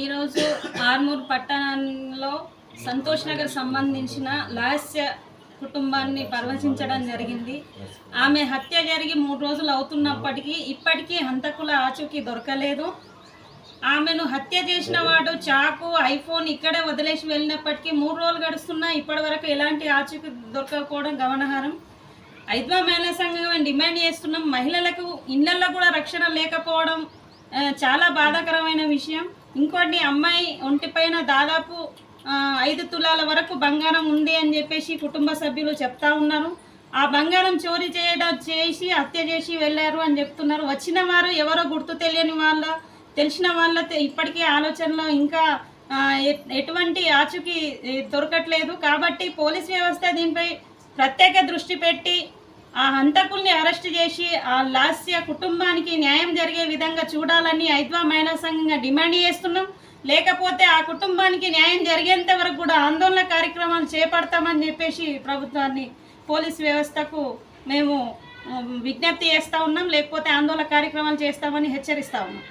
ఈరోజు ఆర్మూర్ పట్టణంలో సంతోష్ నగర్ సంబంధించిన లాస్య కుటుంబాన్ని పర్వచించడం జరిగింది. ఆమె హత్య జరిగి మూడు రోజులు అవుతున్నప్పటికీ ఇప్పటికీ హంతకుల ఆచూకీ దొరకలేదు. ఆమెను హత్య చేసిన వాడు చాకు ఐఫోన్ ఇక్కడే వదిలేసి వెళ్ళినప్పటికీ మూడు రోజులు గడుస్తున్నా ఇప్పటివరకు ఎలాంటి ఆచూకీ దొరకకపోవడం గమనహారం హైదరాబాద్ మహిళా సంఘం డిమాండ్ చేస్తున్నాం మహిళలకు ఇళ్ళలో కూడా రక్షణ లేకపోవడం చాలా బాధాకరమైన విషయం. ఇంకోటి అమ్మాయి ఒంటిపైన దాదాపు ఐదు తులాల వరకు బంగారం ఉంది అని చెప్పేసి కుటుంబ సభ్యులు చెప్తా ఉన్నారు. ఆ బంగారం చోరీ చేయడం చేసి హత్య చేసి వెళ్ళారు అని చెప్తున్నారు. వచ్చిన వారు ఎవరో గుర్తు తెలియని వాళ్ళ తెలిసిన వాళ్ళ ఇప్పటికీ ఆలోచనలో ఇంకా ఎ- ఎటువంటి ఆచూకీ దొరకట్లేదు. కాబట్టి పోలీస్ వ్యవస్థ దీనిపై ప్రత్యేక దృష్టి పెట్టి ఆ హంతకుల్ని అరెస్ట్ చేసి ఆ లాస్య కుటుంబానికి న్యాయం జరిగే విధంగా చూడాలని ఐద్వా మహిళా సంఘంగా డిమాండ్ చేస్తున్నాం. లేకపోతే ఆ కుటుంబానికి న్యాయం జరిగేంత వరకు కూడా ఆందోళన కార్యక్రమాలు చేపడతామని చెప్పేసి ప్రభుత్వాన్ని పోలీస్ వ్యవస్థకు మేము విజ్ఞప్తి చేస్తూ ఉన్నాం. లేకపోతే ఆందోళన కార్యక్రమాలు చేస్తామని హెచ్చరిస్తా ఉన్నాం.